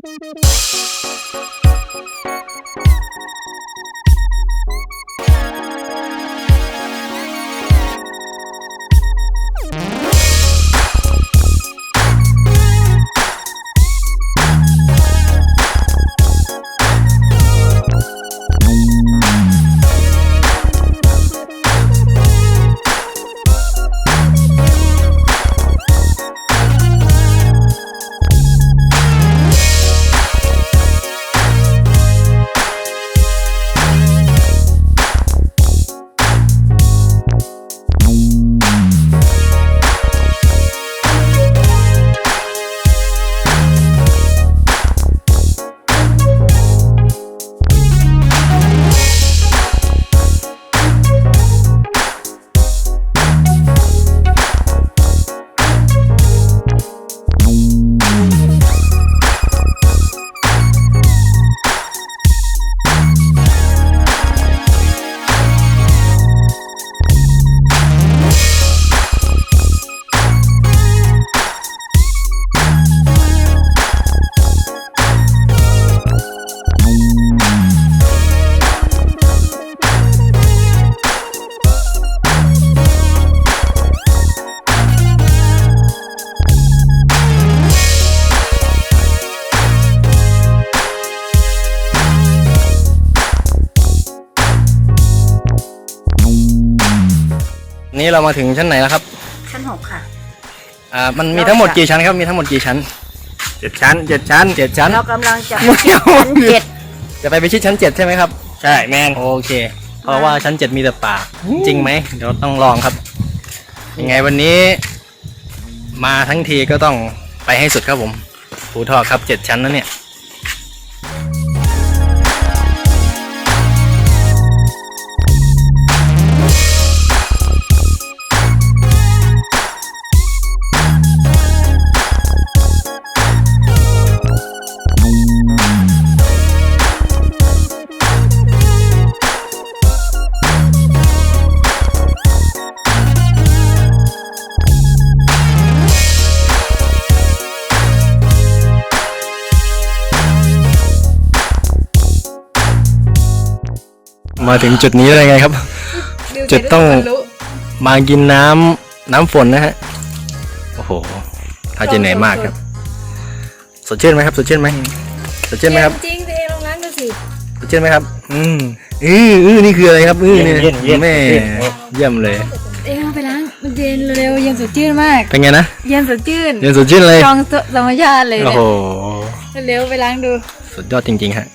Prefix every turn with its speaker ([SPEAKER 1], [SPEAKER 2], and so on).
[SPEAKER 1] Thank you. นี่เรามาถึงชั้นไหนแล้วครับ
[SPEAKER 2] ชั้นหกค่ะ
[SPEAKER 1] อ่า มันมีทั้งหมดกี่ชั้นครับ มีทั้งหมดกี่ชั้นเจ็ดชั้นเจ็ดชั้นเจ็ดชั้น
[SPEAKER 2] เรากำลังจะ
[SPEAKER 1] ไม่เอา
[SPEAKER 2] ชั้นเจ็ด
[SPEAKER 1] จะไปไปชิดชั้นเจ็ดใช่ไหมครับ ใช่แมนโอเค เพราะว่าชั้นเจ็ดมีแต่ป่า จริงไหม เดี๋ยวต้องลองครับ ยังไงวันนี้ มาทั้งทีก็ต้องไปให้สุดครับผมภูทอกครับเจ็ดชั้นแล้วเนี่ย มาถึงจุดนี้ได้ไงครับ จุดต้องมากินน้ำน้ำฝนนะฮะ โอ้โหถ้าจะเหนื่อยมากครับ สดชื่นไหมครับ สดชื่นไหมสดชื่นไหมครับ
[SPEAKER 2] จริงๆตัวเองลองล้างดูสิ
[SPEAKER 1] สดชื่นไหมครับ อืมอืออือนี่คืออะไรครับ อือเนี่ย
[SPEAKER 3] เย็นเย็น
[SPEAKER 1] แม่
[SPEAKER 3] เย็น
[SPEAKER 1] เยี่ยมเลย
[SPEAKER 2] เองเอาไปล้างมันเย็นเร็วๆเย็นสดชื่นมาก
[SPEAKER 1] เป็นไงนะ
[SPEAKER 2] เย็นสดชื่น
[SPEAKER 1] เย็นสดชื่นเลย
[SPEAKER 2] จองธรรมชาติเลย
[SPEAKER 1] โอ้
[SPEAKER 2] เนี่
[SPEAKER 1] โห
[SPEAKER 2] ยเร็วๆไปล้างดู
[SPEAKER 1] สุดยอดจริงๆฮะ